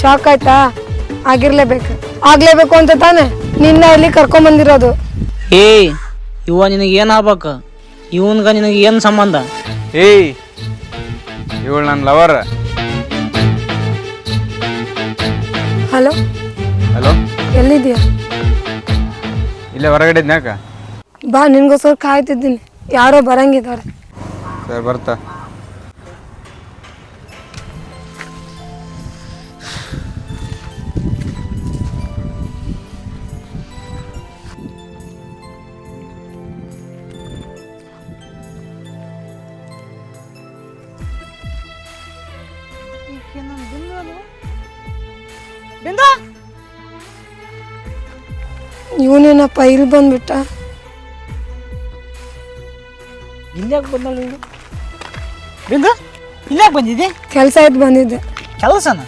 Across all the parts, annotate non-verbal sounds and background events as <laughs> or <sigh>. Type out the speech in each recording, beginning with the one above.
Shock ಆಯ್ತಾ? ಆಗಿರ್ಲೇಬೇಕು. ಆಗ್ಲೇಬೇಕು ಅಂತ ತಾನೆ? ನಿನ್ನ ಇಲ್ಲಿ ಕರ್ಕೊಂಡ್ ಬಂದಿರೋದು ಏಯ್ ಇವ ನಿನಗೆ ಏನು ಆಗ್ಬೇಕು? ಇವನ್ಗ ನಿನಗೆ ಏನು ಸಂಬಂಧ? ಏಯ್ ಇವಳು ನನ್ನ ಲವರ್ ಹಲೋ? ಹಲೋ? ಎಲ್ಲಿದ್ಯಾ ಇಲ್ಲೇ ಹೊರಗಡೆ ಇದ್ನ್ಯಾಕ ಬಾ ನಿನ್ಗೋಸ್ಕರ ಕಾಯ್ತಿದ್ದೀನಿ. ಯಾರೋ ಬರಂಗಿದ್ದಾರೆ. ಸರ್ ಬರ್ತಾ. ಇವನೇನಪ್ಪ ಇಲ್ಲಿ ಬಂದ್ಬಿಟ್ಟ? ಇಲ್ಯಾಕೆ ಬಂದಳು ಇವಳು ಬಿಂದು ಇಲ್ಯಾಕೆ ಬಂದಿದ್ದಿ? ಕೆಲಸ ಆಯ್ತು ಬಂದಿದ್ದೆ. ಕೆಲಸನ?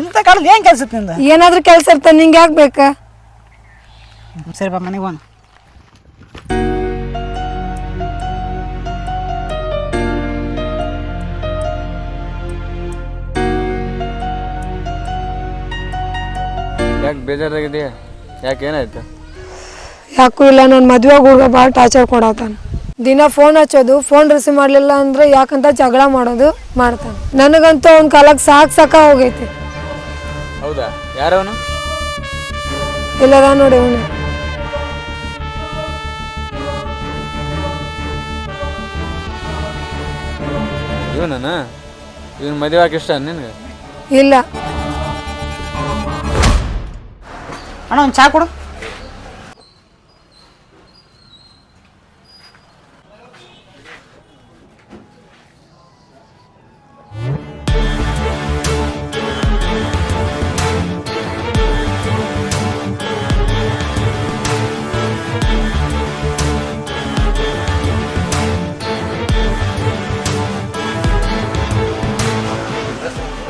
ಇಂಥ ಕಾಲದ ಏನು ಕೆಲಸ ನಿಂದ? ಏನಾದ್ರೂ ಕೆಲಸ ಇರ್ತಾನೆ ನಿಂಗೆ ಯಾಕೆ ಬೇಕಾ? ಸರಿ ಬಾ ಮನೆಗೆ ಹೋಗೋಣ. ಯಾಕೆ ಬೇಜಾರಾಗಿದೆಯಾ ಯಾಕೆ ಏನಾಯ್ತು ಯಾಕೂ ಇಲ್ಲ ನನ್ನ ಮದುವೆ ಹುಡುಗ ಭಾಳ ಟಾರ್ಚರ್ ಕೊಡತಾನೆ. ದಿನ ಫೋನ್ ಹಚ್ಚೋದು ಫೋನ್ ರಿಸೀವ್ ಮಾಡಲಿಲ್ಲ ಅಂದ್ರೆ ಯಾಕಂತ ಜಗಳ ಮಾಡೋದು ಮಾಡ್ತಾನೆ. ನನಗಂತೂ ಅವ್ನ ಕಾಲಕ್ಕೆ ಸಾಕು ಸಾಕ ಹೋಗೈತಿ. ಹೌದಾ? ಯಾರವನು? ಇಲ್ಲದ ನೋಡಿ ಅವನು. ಇವನನ? ಇವನ್ ಮದುವೆ ನಿನಗೆ? ಇಲ್ಲ. ಅಣ್ಣ ಒಂದು ಚಾ ಕೊಡು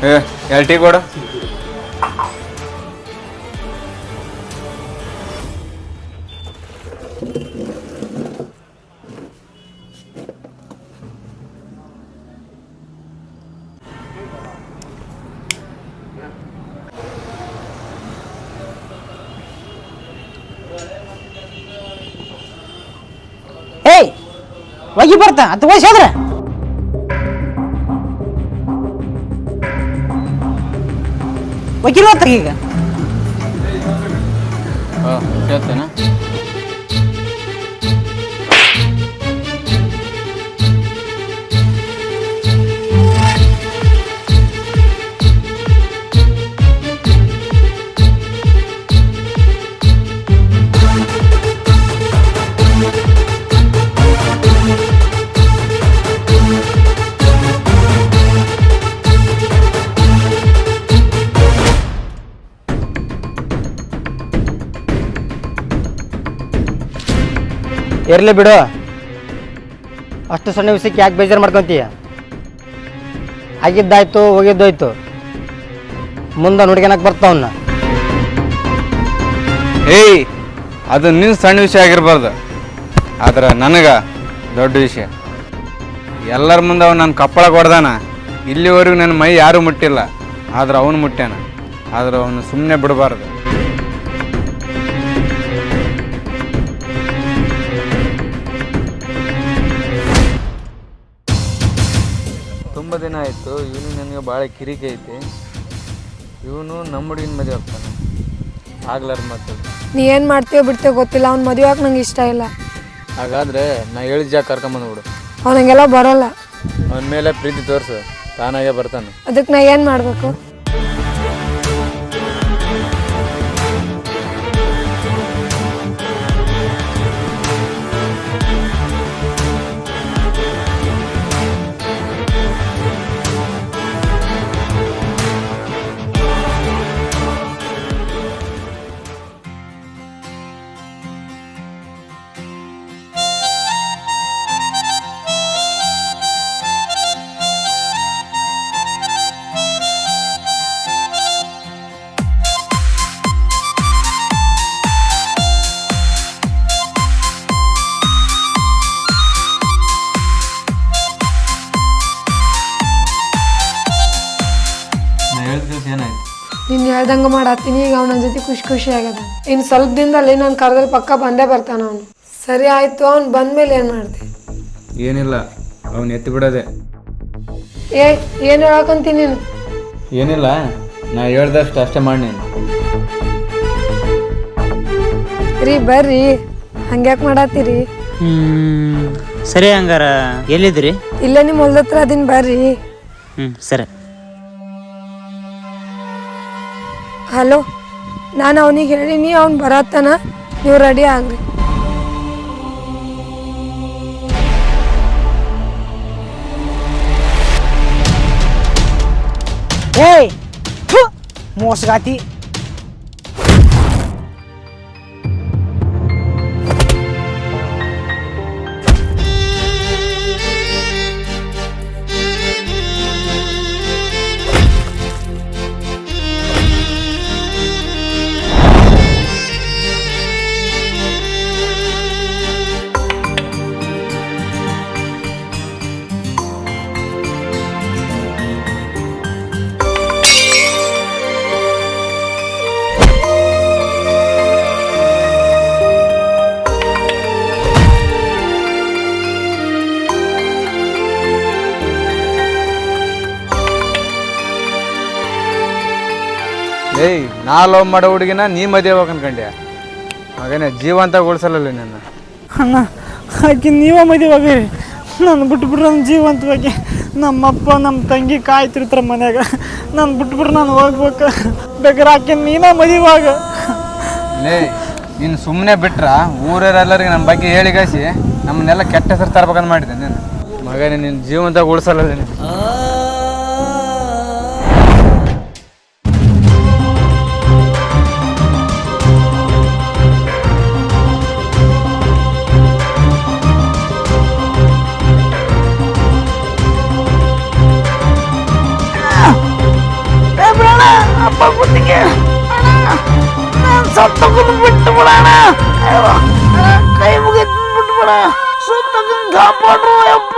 ಏ ಎರಡು ಒಗಿ ಬರ್ತಾ ಅದು ವಯಸ್ಸು ಹೋದ್ರೆ? ಒಗಿರೋ ಈಗ? ಹಾಂ ಕೇಳ್ತೇನೆ. ಇರಲಿ ಬಿಡು. ಅಷ್ಟು ಸಣ್ಣ ವಿಷಯಕ್ಕೆ ಯಾಕೆ ಬೇಜಾರು ಮಾಡ್ಕೊತೀಯ? ಆಗಿದ್ದಾಯ್ತು, ಹೋಗಿದ್ದೋಯ್ತು. ಮುಂದೆ ನುಡ್ಗೆನಕ್ಕೆ ಬರ್ತಾವನ್ನ ಏಯ್, ಅದು ನಿನ್ನ ಸಣ್ಣ ವಿಷಯ ಆಗಿರ್ಬಾರ್ದು. ಆದ್ರೆ ನನಗೆ ದೊಡ್ಡ ವಿಷಯ. ಎಲ್ಲರ ಮುಂದೆ ಅವ್ನು ನನ್ನ ಕಪ್ಪಳ ಕೊಡ್ದಾನ. ಇಲ್ಲಿವರೆಗೂ ನನ್ನ ಮೈ ಯಾರೂ ಮುಟ್ಟಿಲ್ಲ. ಆದ್ರೆ ಅವನು ಮುಟ್ಟ್ಯಾನ. ಆದ್ರೆ ಅವನು ಸುಮ್ಮನೆ ಬಿಡಬಾರ್ದು. ದಿನ ಆಯಿತು ಇವನು ನನಗೆ ಭಾಳ ಕಿರಿಕೆ ಐತಿ. ಇವನು ನಮ್ಮ ಹುಡುಗಿನ ಮದುವೆ ಆಗ್ತಾನೆ. ಆಗ್ಲಾರ ಮಾತು. ನೀ ಏನು ಮಾಡ್ತೀಯೋ ಬಿಡ್ತೀಯೋ ಗೊತ್ತಿಲ್ಲ ಅವ್ನ ಮದುವೆ ಆಗಿ ನಂಗೆ ಇಷ್ಟ ಇಲ್ಲ. ಹಾಗಾದ್ರೆ ನಾ ಹೇಳಿದ ಜಾಗ ಕರ್ಕೊಂಬಂದ್ಬಿಡು ಅವನಿಗೆಲ್ಲ ಬರೋಲ್ಲ. ಅವನ ಮೇಲೆ ಪ್ರೀತಿ ತೋರಿಸು. ತಾನಾಗೆ ಬರ್ತಾನೆ. ಅದಕ್ಕೆ ನಾ ಏನು ಮಾಡಬೇಕು? ಮಾಡತ್ತೀನಿ ಈಗ ಅವನ ಜೊತೆ ಖುಷಿ ಖುಷಿ ಆಗ್ಯದ. ಇನ್ನು ಸ್ವಲ್ಪ ದಿನದಲ್ಲಿ ನಾನು ಕರೆದ್ರೆ ಪಕ್ಕ ಬಂದೇ ಬರ್ತಾನ ಅವನು. ಸರಿ ಆಯ್ತು ಅವ್ನು ಬಂದ್ಮೇಲೆ ಏನು ಮಾಡ್ತಿ? ಏನಿಲ್ಲ ಅವನು ಎತ್ತಿ ಬಿಡೋದೆ. ಏ ಏನು ಹೇಳಕಂತೀನಿ ನೀನು? ಏನಿಲ್ಲ ನಾ ಹೇಳ್ದಷ್ಟು ಅಷ್ಟೇ ಮಾಡಿ ನೀನು. ರೀ ಬರ್ರಿ. ಹಂಗ್ಯಾಕೆ ಮಾಡತ್ತೀರಿ? ಹ್ಮ್ ಸರಿ ಹಂಗಾರ ಎಲ್ಲಿದ್ರಿ ಇಲ್ಲ ನಿಮ್ಮ ಹೊಲ್ದತ್ರ ಅದೀನಿ ಬರ್ರಿ. ಹ್ಮ್ ಸರಿ. ಹಲೋ ನಾನು ಅವನಿಗೆ ಹೇಳೀನಿ ಅವ್ನು ಬರತ್ತಾನ ನೀವು ರೆಡಿ ಆಗ್ರಿ. ಏಯ್ ಮೋಸಗಾತಿ. ಏಯ್ ನಾ ಲವ್ ಮಾಡೋ ಹುಡುಗಿನ ನೀ ಮದುವೆ ಹೋಗ್ ಅನ್ಕೊಂಡೆ ಮಗನೇ ಜೀವಂತ ಉಳಿಸಲ್ಲ ನಿನ್ನ. ಅಣ್ಣ ಆಕೆ ನೀವ ಮದುವೆ ಆಗ್ರಿ ನಾನು ಬಿಟ್ಬಿಡ್ರಿ ನನ್ನ ಜೀವಂತವಾಗಿ ನಮ್ಮಪ್ಪ ನಮ್ಮ ತಂಗಿ ಕಾಯ್ತಿರ್ತಾರೆ ಮನ್ಯಾಗ. ನಾನು ಬಿಟ್ಬಿಡ್ರಿ ನಾನು ಹೋಗ್ಬೇಕು. ಬೇಕಾರೆ ಆಕೆ ನೀನ ಮದುವಾಗ ಲೇ ನೀನು ಸುಮ್ಮನೆ ಬಿಟ್ರ ಊರರೆಲ್ಲರಿಗೆ ನಮ್ಮ ಬಗ್ಗೆ ಹೇಳಿ ಕಳಿಸಿ ನಮ್ಮನ್ನೆಲ್ಲ ಕೆಟ್ಟ ಹೆಸರು ತರ್ಬೇಕಂತ ಮಾಡಿದ್ದೆ ನೀನು. ಮಗನೇ ನಿನ್ನ ಜೀವಂತ ಉಳಿಸಲ್ಲ ನೀನು ನಾನು ಸತ್ತಕೊಂಡು ಬಿಟ್ಟು ಬಿಡೋಣ ಕೈ ಮುಗಿದು ಬಿಟ್ಟು ಬಿಡ ಸತ್ತಕೊಂಡು ಕಾಪಾಡ್ರು ಅಪ್ಪ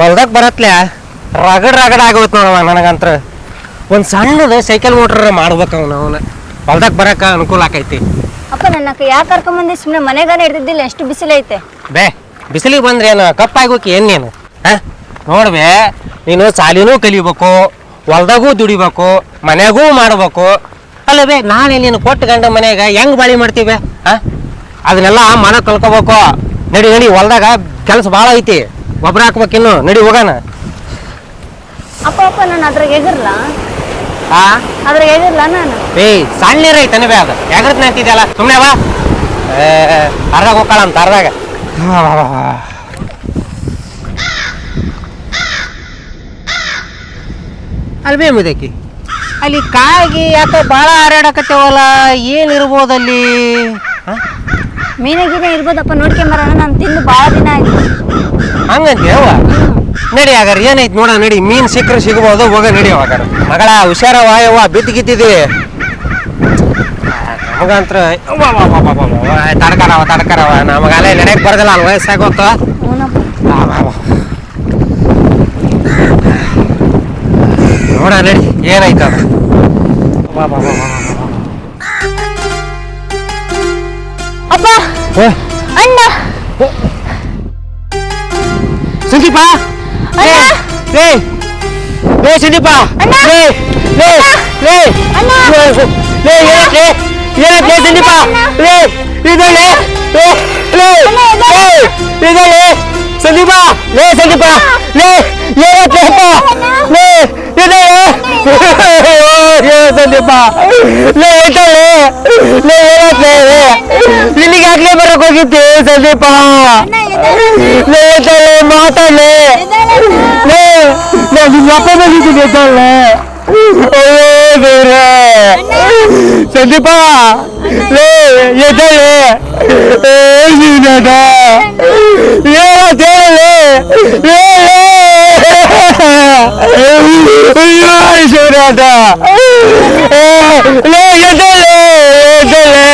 ಹೊಲ್ದಾಗ ಬರತ್ಲೆ? ರಗಡ್ ರಗಡ್ ಆಗೋಯ್ತು ನೋಡವ ನನಗಂತ್ರ. ಒಂದು ಸಣ್ಣದ ಸೈಕಲ್ ಮೋಟ್ರ್ ಮಾಡ್ಬೇಕು ಅವ್ನು ಅವನ. ಹೊಲ್ದಾಗ ಬರಕ ಅನುಕೂಲ ಆಕೈತಿ. ಅಪ್ಪ ನನ್ನ ಯಾಕೆ ಕರ್ಕೊಂಬಂದಿ ಸುಮ್ಮನೆ ಮನೆಗಾನ ಹಿಡ್ದಿದ್ದಿಲ್ಲ ಎಷ್ಟು ಬಿಸಿಲೈತೆ ಬೇ ಬಿಸಿಲಿಗೆ ಬಂದ್ರೆ ಏನು ಕಪ್ಪಾಗೋಕೆ ಏನು ನೀನು? ಹಾಂ? ನೋಡ್ಬೇ ನೀನು ಸಾಲಿನೂ ಕಲಿಬೇಕು ಹೊಲ್ದಾಗೂ ದುಡಿಬೇಕು ಮನೆಗೂ ಮಾಡ್ಬೇಕು. ಅಲ್ಲವೇ ನಾಳೆ ನೀನು ಕೊಟ್ಟು ಗಂಡ ಮನ್ಯಾಗ ಹೆಂಗ್ ಬಾಳಿ ಮಾಡ್ತೀವಿ ಹಾಂ? ಅದನ್ನೆಲ್ಲ ಮನ ಕಲ್ಕೋಬೇಕು ನಡಿ ನಡಿ ಹೊಲ್ದಾಗ ಕೆಲಸ ಭಾಳ ಐತಿ. ಗೊಬ್ಬರ ಹಾಕ್ಬೇಕಿನ್ನು ನಡಿ ಹೋಗೋಣ. ಅಪ್ಪ ಅಪ್ಪ ನಾನು ಅದ್ರಾಗ ಎಗರ್ಲ ಆ? ಅದ್ರಾಗ ಎಗರ್ಲ ನಾನು? ಏಯ್ ಸಣ್ಣ ಐತನೆ ಬೇ ಅದು. ಯಾಗ್ರತ್ ನಿಂತಿದ್ಯಲ್ಲ ಸುಮ್ಮನೆ ಬಾ. ಏ, ಅರ್ಧಾಗ ಹೋಗ್ಕಳ ಅಂತ ಅರ್ಧಾಗ ಅಲ್ಲಿ ಬೇ ಮುದಕಿ ಅಲ್ಲಿ ಕಾಗಿ ಯಾಕೆ ಭಾಳ ಹಾರಾಡಕತ್ತೇವಲ್ಲ ಏನಿರ್ಬೋದು ಅಲ್ಲಿ? ಮೀನಾಗಿನ ಇರ್ಬೋದಪ್ಪ ನೋಡ್ಕೊಂಬರೋಣ ನಾನು ತಿಂದು ಭಾಳ ದಿನ ಆಯ್ತು. ಹಂಗಂತೀಯವ್ವ ನಡಿ ಆಗಾರ ಏನೈತಿ ನೋಡ ನಡಿ. ಮೀನ್ ಸಿಕ್ಕರೆ ಸಿಗ್ಬೋದು ಹೋಗ ನಡಿ ಹಾಗಾರ ಮಗಳ ಹುಷಾರ ವಾಯವ್ವ ಬಿದ್ದು ಗಿತ್ತಿದಿ ನಮಗಂತ್ರ ತಡ್ಕರವ ತಡ್ಕರವ ನಮಗ ನಡೆಯಕ್ ಬರೋದಿಲ್ಲ ಅಲ್ಲಿ ವಯಸ್ಸಾಗೋತು ನೋಡ ನಡಿ. ಏನಾಯ್ತು ಅದು. ಅಣ್ಣ. ಸಂದೀಪ ಅಣ್ಣ! ಲೇ ಲೇ ಸಂದೀಪ ಅಣ್ಣ! ಲೇ ಲೇ ಲೇ ಅಣ್ಣ! ಲೇ ಲೇ ಏನಕ್ಕೆ ಏನಕ್ಕೆ ಸಂದೀಪ ಲೇ ಇದಳೆ ಲೇ ಲೇ ಲೇ ಇದಳೆ ಸಂದೀಪ ಲೇ ಸಂದೀಪ ಲೇ ಏನಕ್ಕೆ ಅಪ್ಪ ಲೇ ಇದಳೆ ಹೇಳು ಸಂದೀಪ ಲೇ ಎದ್ದಳೆ ಲೇ ಏನಾಗ್ಲೇ ಇಲ್ಲಿಗೆ ಆಗ್ಲೇ ಬರಕ್ ಹೋಗಿದ್ದೆ ಸಂದೀಪ ಲೇ ಎದ್ದಳೆ ಮಾತಾಡ್ಲೆ ಲೇ ನಾನು ನಿಮ್ಮ ಅಪ್ಪ ಬಂದಿದ್ದೀನಿ ಎದ್ದಳೆ ಅಯ್ಯೋ ದೇವ್ರೆ ಸಂದೀಪ ಲೇ ಎದ್ದಳೆ ಏ ಜೀವನದ ಏನಂತ ಹೇಳಲೆ ಲೇ ಲೇ ಅಯ್ಯೋ ಶಿವರಾಜ ಲೇ ಎದ್ದಳೆ ಎದ್ದಳೆ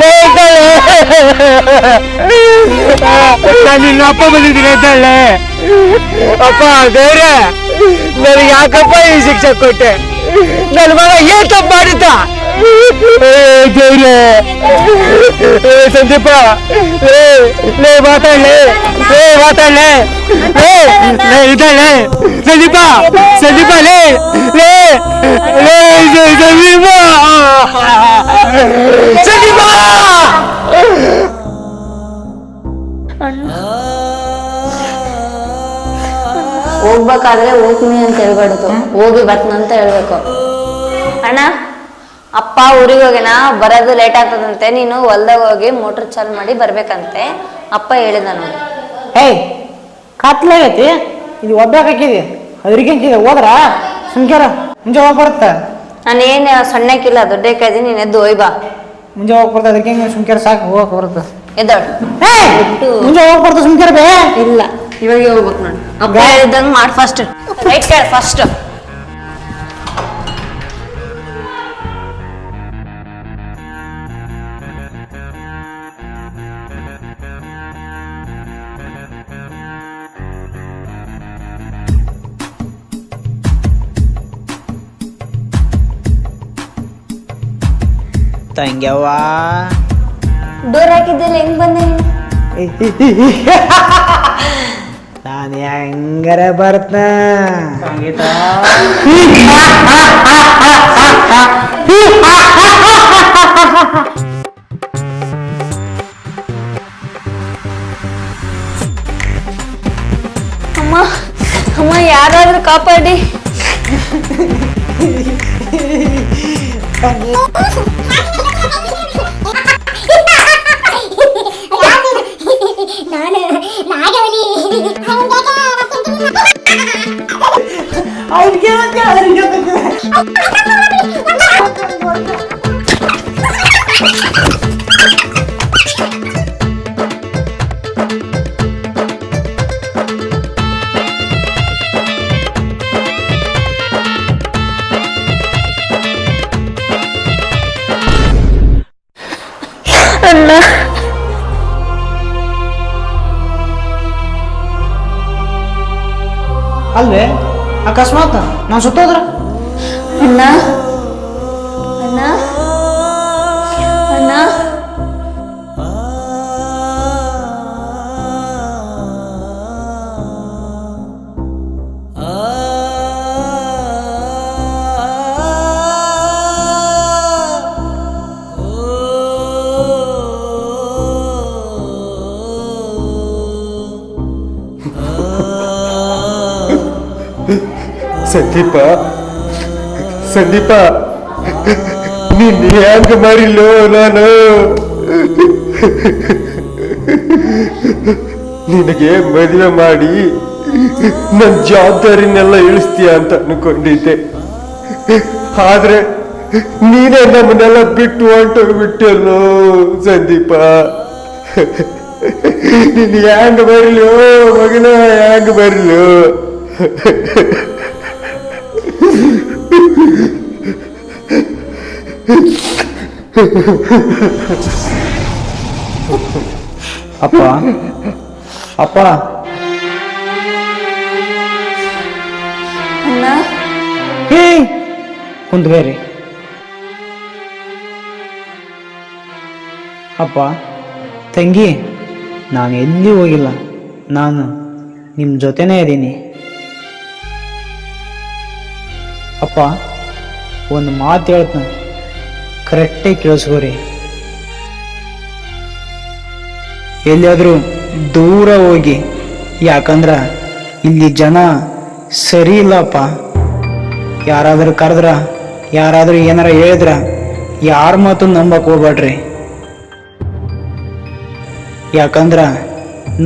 ಲೇ ಎದ್ದಳೆ ನಾನು ನಿನ್ನ ಅಪ್ಪ ಬಂದಿದ್ದೀನಿ ಎದ್ದಳೆ ಅಪ್ಪ ದೇವ್ರೆ ನನಗೆ ಯಾಕಪ್ಪ ಈ ಶಿಕ್ಷೆ ಕೊಟ್ಟೆ ನನ್ನ ಮಗ ಏನ್ ತಪ್ಪು ಮಾಡಿದ್ದ ಏ ದೇವ್ರೆ ಏ ಸಂದೀಪ ಏ ಲೇ ಮಾತಾಡ್ಲೆ ಏ ಮಾತಾಡ್ಲೆ ಏ ಲೇ ಇದ್ದಾಳೆ ಸಂದೀಪ ಸಂದೀಪ ಲೇ ಲೇ ಲೇ ಸ- ಸಂದೀಪ ಸಂದೀಪ ಹೋಗ್ಬೇಕಾದ್ರೆ ಹೋಗ್ತೀನಿ ಅಂತ ಹೇಳ್ಬಾರ್ದು. ಹೋಗಿ ಬರ್ತೀನಿ ಅಂತ ಹೇಳ್ಬೇಕು. ಅಣ್ಣ ಅಪ್ಪ ಊರಿಗೆ ಹೋಗಿನ? ಬರೋದು ಲೇಟ್ ಆಗ್ತದಂತೆ. ನೀನು ಹೊಲ್ದಾಗ ಹೋಗಿ ಮೋಟ್ರ್ ಚಾಲು ಮಾಡಿ ಬರ್ಬೇಕಂತೆ. ಅಪ್ಪ ಹೇಳಿದ ನೋಡಿ. ಏಯ್ ಕತ್ಲಾಗೈತಿ ಇದು ಒಬ್ಬಾಕಿದೆ ಅದ್ರಿಗೆ ಹೋದ್ರ? ಸುಮ್ಕ್ಯಾರ ಮುಂಜೆ ಹೋಗಿ ಬರುತ್ತೆ? ನಾನೇನು ಸಣ್ಣಕ್ಕಿಲ್ಲ ಕೈದಿ ನೀನು ಎದ್ದು ಹೋಯ್ ಬಾ. ಮುಂಜೆ ಹೋಗಿ ಬರ್ತಾ ಅದಕ್ಕೆ ಸುಮ್ಕ್ಯಾರ ಸಾಕು ಹೋಗಕ್ಕೆ ಬರುತ್ತೆ? ಎದ್ದು ಮುಂಜೆ ಹೋಗಿ ಬರ್ತಾ ಸುಮ್ಕ್ಯಾರ ಬೇ? ಇಲ್ಲ. ಇವಾಗ ಹೋಗ್ಬೇಕು ನೋಡಿ ಅಪ್ಪ ಹೇಳಿದಂಗೆ ಮಾಡಿ ಫಸ್ಟ್ ರೈಟ್ ಕೇಳ ಫಸ್ಟ್ ತಂಗ್ಯವ್ವ. ಡೋರ್ ಹಾಕಿದ್ದಿಲ್ಲ ಹೆಂಗ್ ಬಂದೆ <laughs> ನೀನು ನಾನು ಹೆಂಗಾರ ಬರ್ತ ಸಂಗೀತ ಅಮ್ಮ ಅಮ್ಮ ಯಾರಾದ್ರೂ ಕಾಪಾಡಿ അവർക്ക് അണ്ണാ അല്ലേ? ಅಕಸ್ಮಾತ್ ನಾನು ಸುತ್ತೋದ್ರ? ಅಣ್ಣ ಸಂದೀಪ. ಸಂದೀಪ. ನೀನ್ ಹೆಂಗ ಮರಿಲೋ ನಾನು? ನಿನಗೆ ಮದುವೆ ಮಾಡಿ ನನ್ನ ಜವಾಬ್ದಾರಿನೆಲ್ಲ ಇಳಿಸ್ತೀಯ ಅಂತ ಅನ್ಕೊಂಡಿದ್ದೆ. ಆದ್ರೆ ನೀನೇ ನಮ್ಮನ್ನೆಲ್ಲ ಬಿಟ್ಟು ಹೊಂಟೋಗ್ಬಿಟ್ಟಲ್ಲೋ ಸಂದೀಪ. ನೀನ್ ಹ್ಯಾಂಗ್ ಬರಲೋ ಮಗನ ಹ್ಯಾಂಗ್ ಬರಲು ಅಪ್ಪ? ಅಪ್ಪ? ಹೇ ಕುಂತ್ಬೇರಿ ಅಪ್ಪ ತಂಗಿ ನಾನು ಎಲ್ಲಿ ಹೋಗಿಲ್ಲ? ನಾನು ನಿಮ್ಮ ಜೊತೆನೇ ಇದ್ದೀನಿ. ಅಪ್ಪ ಒಂದು ಮಾತು ಹೇಳ್ತೀನಿ. ಕರೆಕ್ಟಾಗಿ ಕೇಳಿಸ್ಕೋರಿ. ಎಲ್ಲಿಯಾದರೂ ದೂರ ಹೋಗಿ, ಯಾಕಂದ್ರೆ ಇಲ್ಲಿ ಜನ ಸರಿ ಇಲ್ಲಪ್ಪ. ಯಾರಾದರೂ ಕರೆದ್ರ, ಯಾರಾದರೂ ಏನಾರ ಹೇಳಿದ್ರ, ಯಾರ ಮಾತು ನಂಬಕ್ ಹೋಗ್ಬೇಡ್ರಿ ಯಾಕಂದ್ರೆ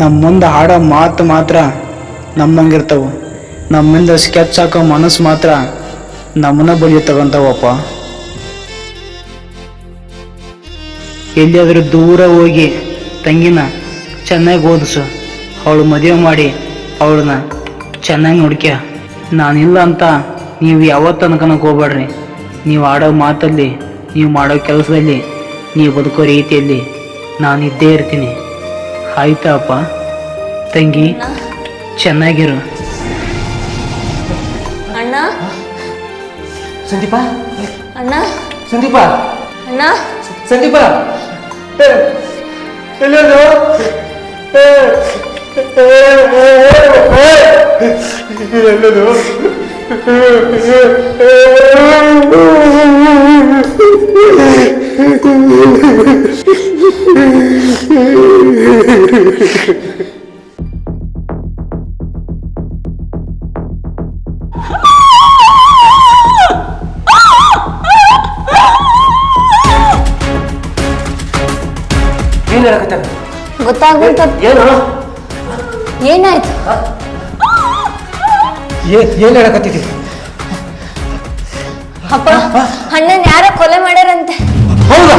ನಮ್ಮ ಮುಂದೆ ಹಾಡೋ ಮಾತು ಮಾತ್ರ ನಮ್ಮಂಗಿರ್ತವು. ನಮ್ಮಿಂದ ಸ್ಕೆಚ್ ಹಾಕೋ ಮನಸ್ಸು ಮಾತ್ರ ನಮ್ಮನ್ನ ಬಲಿಯತ್ತವಂತವಪ್ಪ ಎಲ್ಲಿಯಾದರೂ ದೂರ ಹೋಗಿ ತಂಗಿನ ಚೆನ್ನಾಗಿ ಓದಿಸು. ಅವಳು ಮದುವೆ ಮಾಡಿ ಅವಳನ್ನ ಚೆನ್ನಾಗಿ ನೋಡ್ಕ್ಯ. ನಾನಿಲ್ಲ ಅಂತ ನೀವು ಯಾವ ಅನ್ಕೊಳಕ್ ಹೋಗ್ಬೇಡ್ರಿ ನೀವು ಆಡೋ ಮಾತಲ್ಲಿ ನೀವು ಮಾಡೋ ಕೆಲಸದಲ್ಲಿ ನೀವು ಬದುಕೋ ರೀತಿಯಲ್ಲಿ ನಾನಿದ್ದೇ ಇರ್ತೀನಿ. ಆಯ್ತಾ ಅಪ್ಪ ತಂಗಿ ಚೆನ್ನಾಗಿರು. ಅಣ್ಣ. ಸಂದೀಪ. ಅಣ್ಣ. ಸಂದೀಪ. ಅಣ್ಣ. ಸಂದೀಪ ಏನ್ ಹೇಳಕತ್ತಾರ ಏನು? ಏನಾಯ್ತು? ಏನ್ ಏನ್ ಹೇಳಕತ್ತಿದ್ದಿ? ಅಪ್ಪ ಅಣ್ಣನ್ ಯಾರೋ ಕೊಲೆ ಮಾಡ್ಯಾರಂತೆ. ಹೌದಾ?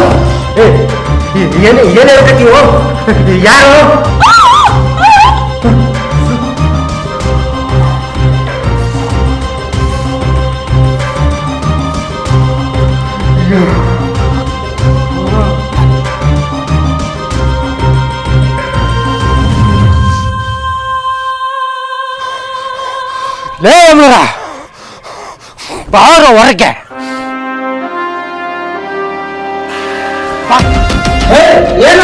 ಏನ್ ಹೇಳಕತ್ತೀವೋ ಯಾರು? ಲೇ ಮಗ ಬಾರ ಹೊರಗೆ. ಏನ?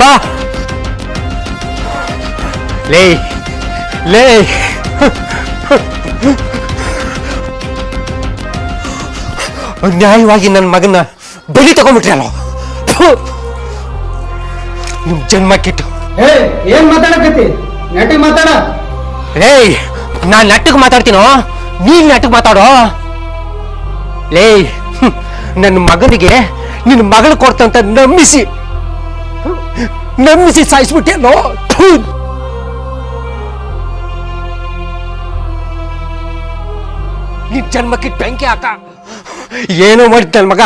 ಬಾ. ಲೇ ಲೇ. ಅನ್ಯಾಯವಾಗಿ ನನ್ನ ಮಗನ ಬಲಿ ತಗೊಂಡ್ಬಿಟ್ರಲ್ಲ! ನಿಮ್ ಜನ್ಮ ಕಿಟ್ಟು. ಏನ್ ಮಾತಾಡಕತ್ತಿ? ನಟಿ ಮಾತಾಡ. ಏಯ್. ನಾನ್ ನಟ್ಟಿಗೆ ಮಾತಾಡ್ತೀನೋ? ನೀನು ನಟ್ಟಿಗೆ ಮಾತಾಡೋ? ಲೇ ನನ್ನ ಮಗನಿಗೆ ನಿನ್ನ ಮಗಳು ಕೊಡ್ತಂತ ನಂಬಿಸಿ. ನಂಬಿಸಿ ಸಾಯಿಸ್ಬಿಟ್ಟೇನೋ! ನಿನ್ ಜನ್ಮಕ್ಕೆ ಬೆಂಕಿ ಹಾಕ. ಏನೋ ಮಾಡಿದ್ದ ಮಗ?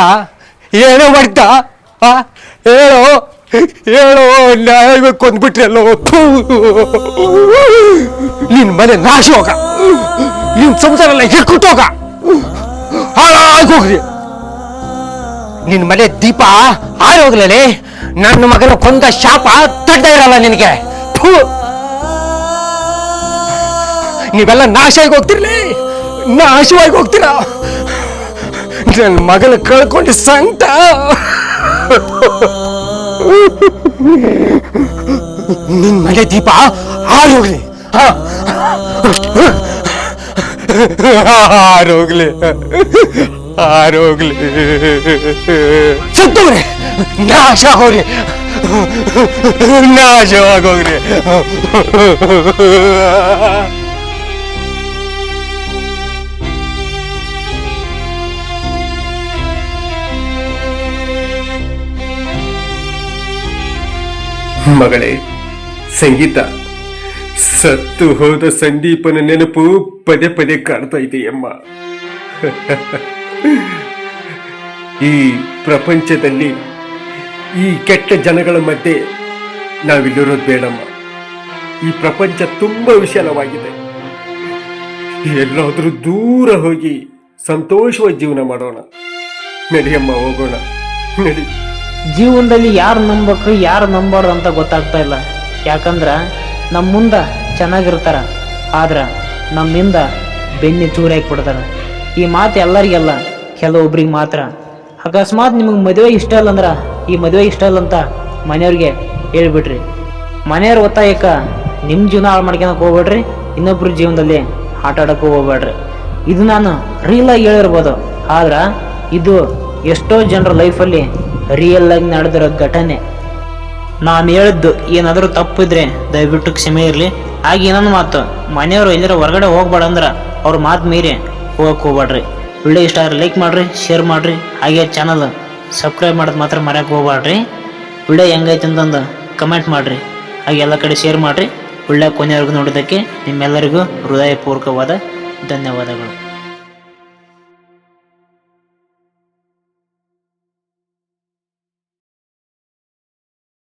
ಏನೋ ಮಾಡಿದ್ದ? ಹೇಳೋ? ಹೇಳೋ ನ್ಯಾಯ ಕೊಂದ್ಬಿಟ್ರಲ್ಲೋ. ಥು! ನಿನ್ ಮನೆ ನಾಶ ಹೋಗ. ನಿನ್ ಸಂಸಾರ ಎಲ್ಲ ಹಿಡ್ಕೊಟ್ಟೋಗ ಹಾಳಾಗಿ ಹೋಗ್ರಿ. ನಿನ್ ಮನೆ ದೀಪ ಆಯೋಗ್ಲೇ ನನ್ನ ಮಗನ ಕೊಂದ ಶಾಪ ತಡ್ಡ ಇರಲ್ಲ ನಿನಗೆ! ನೀವೆಲ್ಲ ನಾಶ ಆಗಿ ಹೋಗ್ತಿರ್ಲಿ. ನಾಶವಾಗಿ ಹೋಗ್ತೀರಾ. ನನ್ನ ಮಗನ ಕಳ್ಕೊಂಡು ಸಂಕಟ. ನಿನ್ ಮನೆ ದೀಪ ಹಾರೋಗ್ಲಿ ಹಾರೋಗ್ಲಿ ಹಾರೋಗ್ಲಿ ಸತ್ತವ್ರೆ ನಾಶ ಹೋಗ್ರಿ ನಾಶವಾಗೋಗ್ರಿ ಮಗಳೇ, ಸಂಗೀತ. ಸತ್ತು ಹೋದ ಸಂದೀಪನ ನೆನಪು ಪದೇ ಪದೇ ಕಾಡ್ತಾ ಇದೆಯಮ್ಮ. ಈ ಪ್ರಪಂಚದಲ್ಲಿ ಈ ಕೆಟ್ಟ ಜನಗಳ ಮಧ್ಯೆ ನಾವಿಲ್ಲಿರೋದು ಬೇಡಮ್ಮ. ಈ ಪ್ರಪಂಚ ತುಂಬಾ ವಿಶಾಲವಾಗಿದೆ. ಎಲ್ಲಾದರೂ ದೂರ ಹೋಗಿ ಸಂತೋಷವಾಗಿ ಜೀವನ ಮಾಡೋಣ. ನಡಿಯಮ್ಮ ಹೋಗೋಣ. ನಡಿ. ಜೀವನದಲ್ಲಿ ಯಾರು ನಂಬಬೇಕು, ಯಾರು ನಂಬಾರ್ದು ಅಂತ ಗೊತ್ತಾಗ್ತಾ ಇಲ್ಲ. ಯಾಕಂದ್ರೆ ನಮ್ಮ ಮುಂದೆ ಚೆನ್ನಾಗಿರ್ತಾರ, ಆದ್ರೆ ನಮ್ಮಿಂದ ಬೆನ್ನಿ ಚೂರಾಗಿ ಕೊಡ್ತಾರೆ ಈ ಮಾತು ಎಲ್ಲರಿಗೆಲ್ಲ, ಕೆಲವೊಬ್ರಿಗೆ ಮಾತ್ರ. ಅಕಸ್ಮಾತ್ ನಿಮಗೆ ಮದುವೆ ಇಷ್ಟ ಇಲ್ಲ ಅಂದ್ರೆ ಈ ಮದುವೆ ಇಷ್ಟ ಇಲ್ಲ ಅಂತ ಮನೆಯವ್ರಿಗೆ ಹೇಳ್ಬಿಡ್ರಿ. ಮನೆಯವ್ರ ಒತ್ತಾಯಕ್ಕ ನಿಮ್ಮ ಜೀವನ ಹಾಳು ಮಾಡ್ಕೊಳಕ್ ಹೋಗ್ಬೇಡ್ರಿ, ಇನ್ನೊಬ್ರ ಜೀವನದಲ್ಲಿ ಆಟ ಆಡಕ್ಕೂ ಹೋಗ್ಬೇಡ್ರಿ. ಇದು ನಾನು ರೀಲಾಗಿ ಹೇಳಿರ್ಬೋದು. ಆದ್ರ ಇದು ಎಷ್ಟೋ ಜನರ ಲೈಫಲ್ಲಿ ರಿಯಲ್ ಆಗಿ ನಡೆದಿರೋ ಘಟನೆ. ನಾನು ಹೇಳಿದ್ದು ಏನಾದರೂ ತಪ್ಪಿದ್ರೆ ದಯವಿಟ್ಟು ಕ್ಷಮೆ ಇರಲಿ. ಹಾಗೆ ಇನ್ನೊಂದು ಮಾತು, ಮನೆಯವರು ಎಲ್ಲರ ಹೊರಗಡೆ ಹೋಗ್ಬೇಡ ಅಂದ್ರೆ ಅವ್ರ ಮಾತು ಮೀರಿ ಹೋಗಕ್ಕೆ ಹೋಗ್ಬೇಡ್ರಿ ವಿಡಿಯೋ ಇಷ್ಟ ಆದರೆ ಲೈಕ್ ಮಾಡಿರಿ ಶೇರ್ ಮಾಡಿರಿ, ಹಾಗೆ ಚಾನಲ್ ಸಬ್ಸ್ಕ್ರೈಬ್ ಮಾಡೋದು ಮಾತ್ರ ಮರ್ಯಾಕೆ ಹೋಗ್ಬೇಡ್ರಿ ವಿಡಿಯೋ ಹೆಂಗೈತೆ ಅಂತಂದು ಕಮೆಂಟ್ ಮಾಡಿರಿ. ಹಾಗೆ ಎಲ್ಲ ಕಡೆ ಶೇರ್ ಮಾಡಿರಿ. ಒಳ್ಳೆ ಕೊನೆಯವರೆಗೂ ನೋಡೋದಕ್ಕೆ ನಿಮ್ಮೆಲ್ಲರಿಗೂ ಹೃದಯಪೂರ್ವಕವಾದ ಧನ್ಯವಾದಗಳು.